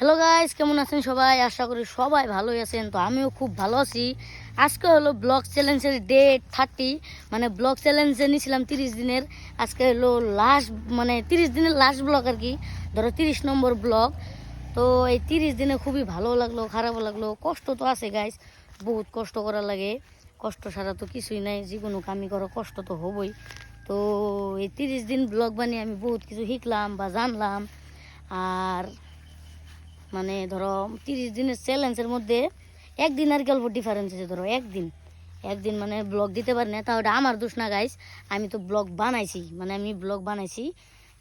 Hello guys কেমন আছেন সবাই? আশা করি সবাই ভালোই আছেন। তো আমিও খুব ভালো আছি। আজকে হলো ব্লগ চ্যালেঞ্জের ডেট থার্টি মানে ব্লগ চ্যালেঞ্জে নিয়েছিলাম তিরিশ দিনের। আজকে হলো লাস্ট মানে তিরিশ দিনের লাস্ট ব্লগ আর কি। ধরো তিরিশ নম্বর ব্লগ তো এই তিরিশ দিনে খুবই ভালো লাগল, খারাপও লাগল। কষ্ট তো আছে গাইস বহুত কষ্ট করা লাগে। কষ্ট ছাড়া তো কিছুই নাই। যে কোনো কামই করো, কষ্ট তো হবই। তো এই তিরিশ দিন ব্লগ বানিয়ে আমি বহুত কিছু শিখলাম বা জানলাম। আর মানে ধরো তিরিশ দিনের চ্যালেঞ্জের মধ্যে একদিন আর কি অল্প ডিফারেন্স আছে ধরো, একদিন। একদিন মানে ব্লগ দিতে পারি না ওটা আমার দোষ না গাইস আমি তো ব্লগ বানাইছি মানে আমি ব্লগ বানাইছি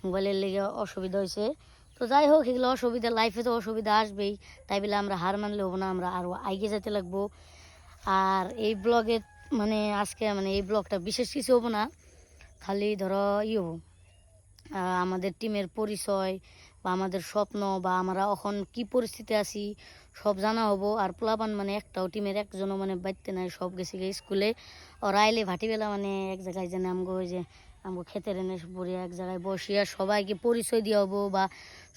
মোবাইলের লেগে অসুবিধা হয়েছে তো যাই হোক, এগুলো অসুবিধা লাইফে তো অসুবিধা আসবেই। তাই বলে আমরা হার মানলে হব না, আমরা আরও আগে যেতে লাগবো। আর এই ব্লগে মানে আজকে মানে এই ব্লগটা বিশেষ কিছু হব না, খালি ধরো ই হব আমাদের টিমের পরিচয় বা আমাদের স্বপ্ন বা আমরা এখন কি পরিস্থিতি আছি, সব জানা হব। আর পোলাপান মানে একটাও, টিমের একজনও মানে বাইতে নাই, সব গেছে গিয়ে স্কুলে। ওর আইলে ভাটিবেলা মানে এক জায়গায় যে আমগো ওই যে আমগো খেতের এনে পড়ে এক জায়গায় বসিয়া সবাইকে পরিচয় দেওয়া হব বা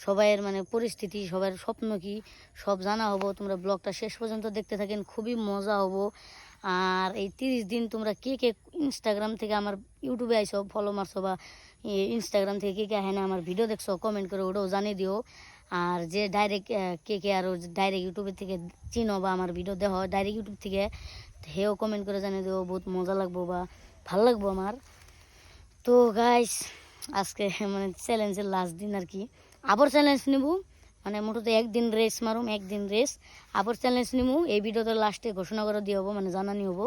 সবাইয়ের মানে পরিস্থিতি, সবার স্বপ্ন কি, সব জানা হব। তোমরা ব্লগটা শেষ পর্যন্ত দেখতে থাকেন, খুবই মজা হব। আর এই তিরিশ দিন তোমরা কে কে ইনস্টাগ্রাম থেকে আমার ইউটিউবে আইসো ফলো মারছো বা ইনস্টাগ্রাম থেকে কে কে হ্যাঁ আমার ভিডিও দেখছ কমেন্ট করে ওটাও জানিয়ে দিও আর যে ডাইরেক্ট কে কে আরও ডাইরেক্ট ইউটিউবের থেকে চিনো বা আমার ভিডিও দেখো ডাইরেক্ট ইউটিউব থেকে হেও কমেন্ট করে জানিয়ে দিও বহুত মজা লাগবো বা ভালো লাগবো আমার তো গাইস আজকে মানে চ্যালেঞ্জের লাস্ট দিন আর কি আবার চ্যালেঞ্জ নিব মানে মোটতে একদিন রেস মারুম, একদিন রেস আবার চ্যালেঞ্জ নিমু, এই ভিডিওতে লাস্টে ঘোষণা করে দিয়ে হব মানে জানানি হব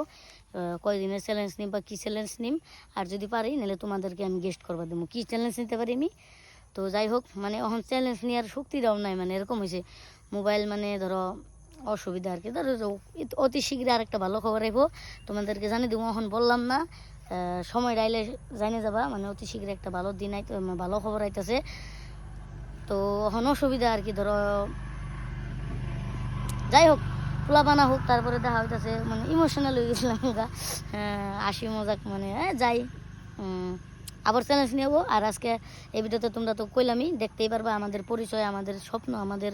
কয়দিনের চ্যালেঞ্জ নিম বা কী চ্যালেঞ্জ নিম। আর যদি পারি, নাহলে তোমাদেরকে আমি গেস্ট করবা দেবো কী চ্যালেঞ্জ নিতে পারি আমি? তো যাই হোক মানে এখন চ্যালেঞ্জ নেওয়ার শক্তিটাও নাই মানে এরকম হয়েছে মোবাইল মানে ধরো, অসুবিধা আর কি। ধরো অতি শীঘ্রই আরেকটা ভালো খবর আইব। তোমাদেরকে জানিয়ে দেবো এখন বললাম না। সময় আইলে জানিয়ে যাবা মানে অতি শীঘ্রই একটা ভালো দিন আইতে ভালো খবর আইতেছে। তো এখন অসুবিধা আর কি ধরো যাই হোক পোলা বানা হোক তারপরে দেখা হইতেছে মানে ইমোশনাল হয়ে গেছিলাম গা। আশি মজাক মানে এ, যাই। আবার চ্যালেঞ্জ নেব আর আজকে এই ভিডিওতে তোমরা তো কইলামই দেখতেই পারবা আমাদের পরিচয় আমাদের স্বপ্ন আমাদের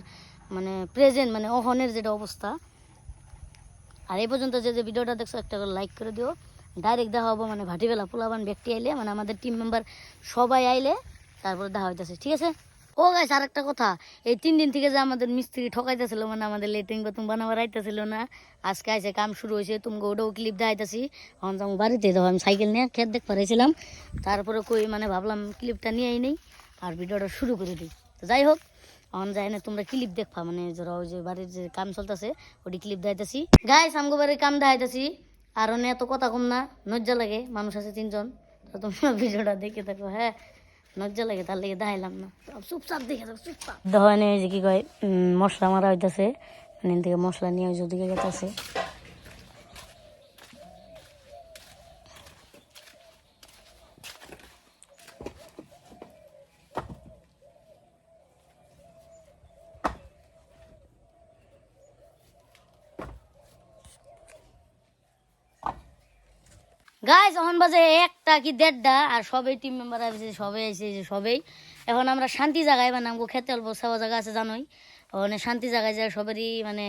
মানে প্রেজেন্ট মানে অহনের যেটা অবস্থা। আর এই পর্যন্ত যে যে ভিডিওটা দেখছ একটা করে লাইক করে দিও। ডাইরেক্ট দেখা হব মানে ভাটিবেলা পোলাবান ব্যক্তি আইলে মানে আমাদের টিম মেম্বার সবাই আইলে তারপরে দেখা হইতেছে ঠিক আছে? ও গাইস আর একটা কথা। এই তিন দিন থেকে যে আমাদের মিস্ত্রি ঠকাইতেছিল মানে আমাদের লেটিং বাথরুম বানাবার আইতেছিল না, আজকে আইসে কাম শুরু হয়েছে তুমি ওটাও ক্লিপ দেখাইতেছি। এখন তো আমি বাড়িতে যাব আমি সাইকেল নিয়ে খেত দেখ পারাইছিলাম তারপরে কই মানে ভাবলাম ক্লিপটা নিয়েই নেই, আর ভিডিওটা শুরু করে দিই। তো যাই হোক, এখন যাই না, তোমরা ক্লিপ দেখবা মানে যারা ওই যে বাড়ির যে কাম চলতেছে, ওটি ক্লিপ দেখাইতেছি। গাইস আমগো বাড়ির কাম দেখাইতেছি, আর অন্য এত কথা কম না, নজ্জা লাগে, মানুষ আছে তিনজন। তো তোমরা ভিডিওটা দেখে থাকো হ্যাঁ। নজ্জা লাগে, তার লেগে দেখাইলাম না। চুপচাপ দেখে থাকো চুপচাপ। দহনে যে কি কয় মশলা মারা হইতাছে। মানে থেকে মশলা নিয়ে ওই দিকে গেছে গাইজ যখন বাজে একটা কি দেড়টা, আর সবাই টিম মেম্বার আছে সবাই আছে যে সবাই। এখন আমরা শান্তি জায়গায় মানে আমাকে খেতে অল্প সাওয়া জায়গা আছে, জানোই। ওখানে শান্তি জায়গায় যায় সবারই মানে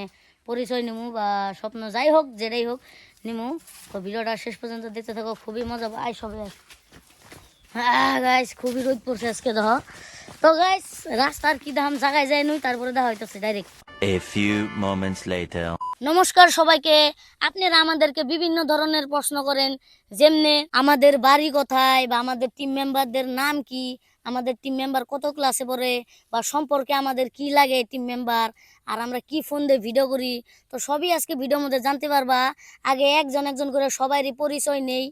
পরিচয় নিমু বা স্বপ্ন যাই হোক, যেটাই হোক নিমু। তো ভিডিওটা শেষ পর্যন্ত দেখতে থাকো, খুবই মজা। আয় সবাই আয়। হ্যাঁ গাইস, খুবই রোদ পড়ছে আজকে, দেখ। তো গাইস, রাস্তার কি দাম জায়গায় যায় নই তারপরে দেখা হইতেছে direct A few moments later. নমস্কার সবাইকে। আপনারা আমাদেরকে বিভিন্ন ধরনের প্রশ্ন করেন। যেমনে, আমাদের বাড়ি কোথায় বা আমাদের টিম মেম্বারদের নাম কি? আমাদের টিম মেম্বার কত ক্লাসে পড়ে? বা সম্পর্কে আমাদের কি লাগে টিম মেম্বার আর আমরা কি ফোন দিয়ে ভিডিও করি? তো সবই আজকে ভিডিওর মধ্যে জানতে পারবা। আগে একজন একজন করে সবারই পরিচয় নেই।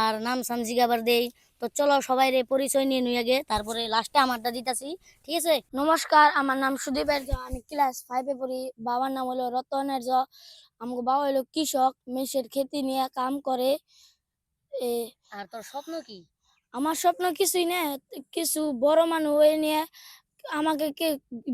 আর নাম সাম জিগাবার দেই। তো চলো সবাই রে পরিচয় নিয়ে নিই আগে তারপরে লাস্টে আমারটা দিতাছি ঠিক আছে? নমস্কার আমার নাম সুদীপ এরজ আমি ক্লাস ফাইভে পড়ি বাবার নাম হলো রতন এরজ আমাকে বাবা হলো কৃষক মেষের খেতি নিয়ে কাম করে। আর তোর স্বপ্ন কি? আমার স্বপ্ন কিছুই না কিছু বড় মানুষ হয়ে নিয়ে আমাকে কে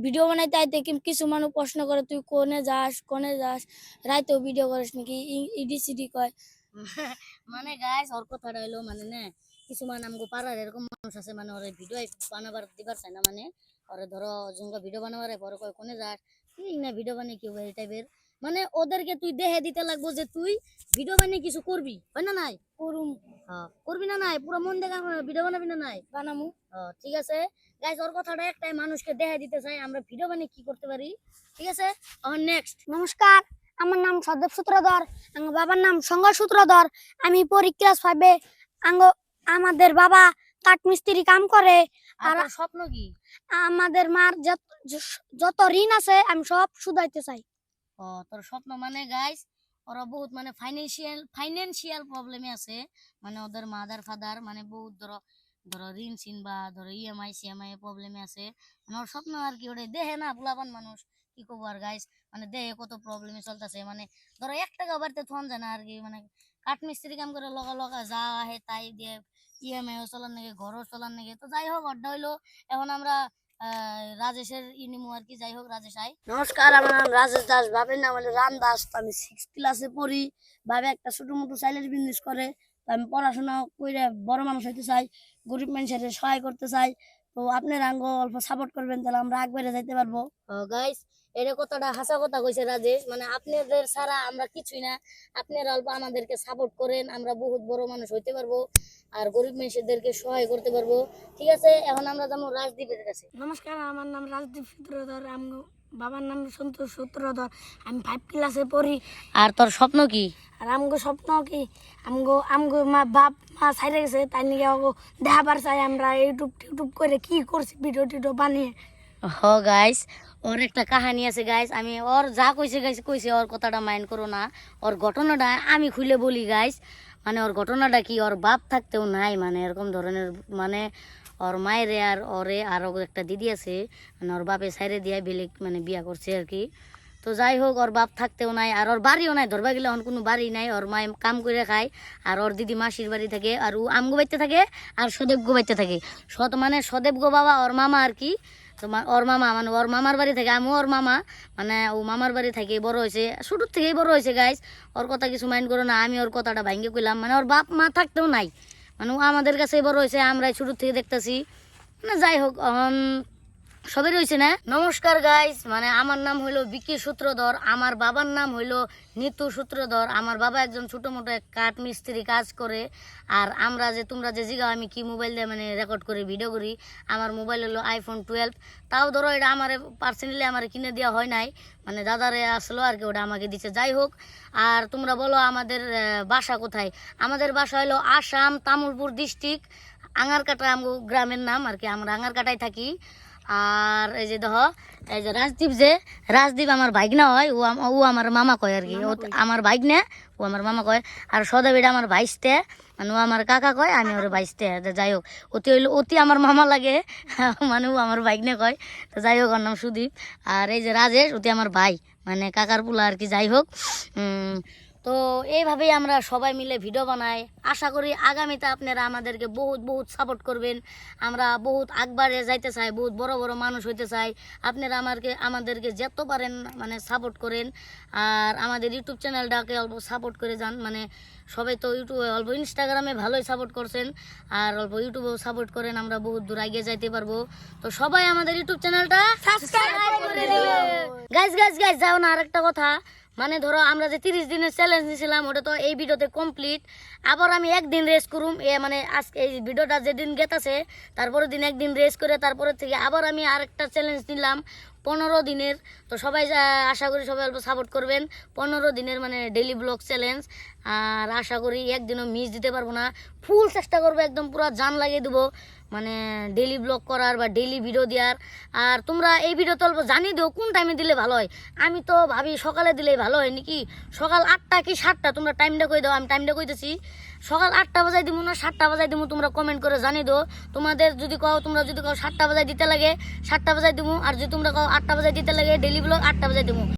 ভিডিও বানাইতে আইতে কি- কিছু মানুষ প্রশ্ন করে তুই কোনে যাস কোনে যাস? রাইতেও ভিডিও করিস নাকি? ইডি সিডি কয়। মানে গাইস ওর কথাটা হইল মানে না কিছুমান আমগো পাড়ার এরকম মানুষ আছে মানে ওরা ভিডিও বানাবার দিবার চায় না মানে। পরে ধরো জঙ্গা ভিডিও বানাবার পরে কয় কোনে যাস? তুই না ভিডিও বানিয়ে কি এই টাইপের মানে ওদেরকে তুই দেহে দিতে লাগবো যে তুই ভিডিও বানিয়ে কিছু করবি হয় না নাই? করুম। হ্যাঁ, করবি না নাই? পুরো মন দেখা ভিডিও বানাবি না নাই? বানামু। হ্যাঁ, ঠিক আছে। গাইস ওর কথাটা একটাই মানুষকে দেখাই দিতে চাই আমরা ভিডিও বানিয়ে কি করতে পারি? ঠিক আছে? নেক্সট নমস্কার আমার নাম সদেব সূত্রধর আমার বাবার নাম সঙ্গ সূত্রধর আমি পরী ক্লাস ফাইভে আঙ্গ আমাদের বাবা কাঠ মিস্ত্রি কাম করে আর স্বপ্ন কি? আমাদের মার যত ঋণ আছে আমি সব শুধাইতে চাই। ও তোর স্বপ্ন মানে গাইস ওরা বহুত মানে ফাইন্যান্সিয়াল ফাইন্যান্সিয়াল প্রবলেমে আছে। মানে ওদের মাদার ফাদার মানে বহুত ধরো ধরো ঋণ সিন বা ধরো ইএমআই সিএমআই প্রবলেমে আছে। মানে ওর স্বপ্ন আর কি ওটা দেহে না পোলাপান মানুষ কি করব আর গাইস মানে দেহে কত প্রবলেমে চলতেছে। মানে ধরো এক টাকা বাড়িতে থন যায় না আর কি মানে কাঠ মিস্ত্রি কাম করে লগা লগা যা আহে তাই দিয়ে ইএমআইও চলার নাকি ঘরও চলার নাকি। তো যাই হোক অড্ডা হইল। এখন আমরা রাজেশের ইনিমু আর কি যাই হোক রাজেশ আই নমস্কার আমার নাম রাজেশ দাস। বাপের নাম হলো রাম দাস। আমি সিক্স ক্লাসে পড়ি। ভাবে একটা ছোট মোটো সাইলেন্স বিজনেস করে। আমি পড়াশোনা করে বড় মানুষ হইতে চাই গরিব মানুষের সহায় করতে চাই। তো আপনার আঙ্গ অল্প সাপোর্ট করবেন তাহলে আমরা আগবাড়ে যাইতে পারব। গাইস এটা কথাটা হাসা কথা কইছে রাজেশ মানে আপনাদের ছাড়া আমরা কিছুই না। আপনারা অল্প আমাদেরকে সাপোর্ট করেন আমরা বহুত বড় মানুষ হইতে পারব আর গরিব মানুষদেরকে সহায় করতে পারব। ঠিক আছে? এখন আমরা যাব রাজদীপের কাছে। নমস্কার আমার নাম রাজদীপ সূত্রধর আমার বাবার নাম সন্তোষ সূত্রধর। আমি ফাইভ ক্লাসে পড়ি। আর তোর স্বপ্ন কি? আর আমগো স্বপ্ন কি? আমগো আমগো মা বাপ মা সাইডে গেছে তাই নিয়ে দেখাবার চাই আমরা। ইউটিউব টিউটিউব করে কি করছি ভিডিও টিডিও বানিয়ে। হ গাইস ওর একটা কাহানি আছে গাইস আমি ওর যা কইছে গাইস কইছে, ওর কথাটা মাইন্ড করো না। ওর ঘটনাটা আমি খুলে বলি গাইস মানে ওর ঘটনাটা কি, ওর বাপ থাকতেও নাই মানে এরকম ধরনের মানে ওর মায়েরে আর ওরে আর ওর একটা দিদি আছে মানে ওর বাপে সাইরে দিয়া বেলেগ মানে বিয়া করছে আর কি। তো যাই হোক, ওর বাপ থাকতেও নাই, আর ওর বাড়িও নাই। ধরবা গেলে এখন কোনো বাড়ি নাই, ওর মায় কাম করে খায়, আর ওর দিদি মাসির বাড়ি থাকে, আর ও আমগো বাড়িতে থাকে, আর সদেব গোবাইতে থাকে। সৎ মানে সদেব গো বাবা, ওর মামা আর কি। তো ওর মামা মানে ওর মামার বাড়ি থাকে আমি ওর মামা মানে ও মামার বাড়ি থেকে বড় হয়েছে ছোটোর থেকেই বড় হয়েছে গাইস ওর কথা কিছু মাইন্ড করো না, আমি ওর কথাটা ভাঙ্গে কইলাম মানে ওর বাপ মা থাকতেও নাই। মানে ও আমাদের কাছেই বড় হয়েছে, আমরাই ছোটোর থেকে দেখতেছি। মানে যাই হোক এখন রয়েছে না? নমস্কার গাইস মানে আমার নাম হইল বিকি সূত্রধর, আমার বাবার নাম হইল নিতু সূত্রধর, আমার বাবা একজন ছোট মোটো কাঠ মিস্ত্রি কাজ করে, আর আমরা যে, তোমরা যে জিগাও, আমি কি মোবাইল দিয়ে মানে রেকর্ড করে ভিডিও করি, আমার মোবাইল হলো আইফোন টুয়েলভ তাও ধরো এটা আমার পার্সোনালি আমার কিনে দেওয়া হয় নাই মানে দাদারে আসলো আর কি, ওটা আমাকে দিচ্ছে যাই হোক, আর তোমরা বলো আমাদের বাসা কোথায়? আমাদের বাসা হলো আসাম তামুলপুর ডিস্ট্রিক্ট আঙারকাটা গ্রামের নাম আর কি, আমরা আঙারকাটায় থাকি। আর এই যে দেখ এই যে রাজদীপ যে রাজদীপ আমার ভাইগনা হয় ও ও আমার মামা কয় আর কি। ও আমার ভাইগনা ও আমার মামা কয়। আর সদা বেটা আমার ভাইসতে মানে ও আমার কাকা কয় আমি ওর ভাইসতে। যাই হোক অতি হইল অতি আমার মামা লাগে মানে ও আমার ভাইগনে কয়। তো যাই হোক ওর নাম সুদীপ। আর এই যে রাজেশ অতি আমার ভাই মানে কাকার পুলা আর কি যাই হোক। তো এইভাবেই আমরা সবাই মিলে ভিডিও বানাই। আশা করি আগামীতে আপনারা আমাদেরকে বহুত বহুত সাপোর্ট করবেন। আমরা বহুত আগবাড়ে যাইতে চাই বহুত বড় বড় মানুষ হইতে চাই। আপনারা আমাকে আমাদেরকে যত পারেন মানে সাপোর্ট করেন। আর আমাদের ইউটিউব চ্যানেলটাকে অল্প সাপোর্ট করে যান। মানে সবাই তো ইউটিউবে অল্প ইনস্টাগ্রামে ভালোই সাপোর্ট করছেন। আর অল্প ইউটিউবেও সাপোর্ট করেন আমরা বহুত দূর এগিয়ে যাইতে পারব। তো সবাই আমাদের ইউটিউব চ্যানেলটা সাবস্ক্রাইব করে দিবেন গাইজ গাইজ গাইজ যাও না আরেকটা কথা। মানে ধরো আমরা যে তিরিশ দিনের চ্যালেঞ্জ নিয়েছিলাম ওটা তো এই ভিডিওতে কমপ্লিট আবার আমি একদিন রেস করুম, এ মানে আজকে এই ভিডিওটা যেদিন গেতাছে, তারপরের দিন একদিন রেস করে তারপরে থেকে আবার আমি আরেকটা চ্যালেঞ্জ নিলাম, পনেরো দিনের। তো সবাই আশা করি সবাই অল্প সাপোর্ট করবেন। পনেরো দিনের মানে ডেলি ব্লগ চ্যালেঞ্জ আর আশা করি একদিনও মিস দিতে পারব না। ফুল চেষ্টা করব, একদম পুরো জান লাগিয়ে দেবো। মানে ডেলি ব্লগ করার বা ডেলি ভিডিও দেওয়ার। আর তোমরা এই ভিডিও তো অল্প জানিয়ে দিও, কোন টাইমে দিলে ভালো হয়? আমি তো ভাবি সকালে দিলেই ভালো হয় নাকি? সকাল আটটা কি সাতটা? তোমরা টাইমটা কই দাও, আমি টাইমটা কইতেছি। সকাল আটটা বাজাই দিব না সাতটা বাজাই দিব তোমরা কমেন্ট করে জানিয়ে দাও। তোমাদের যদি কও, তোমরা যদি কও সাতটা বাজাই দিতে লাগে, সাতটা বাজাই দিব আর যদি তোমরা কও আটটা বাজাই দিতে লাগে ডেলি ব্লগ আটটা বাজাই দিব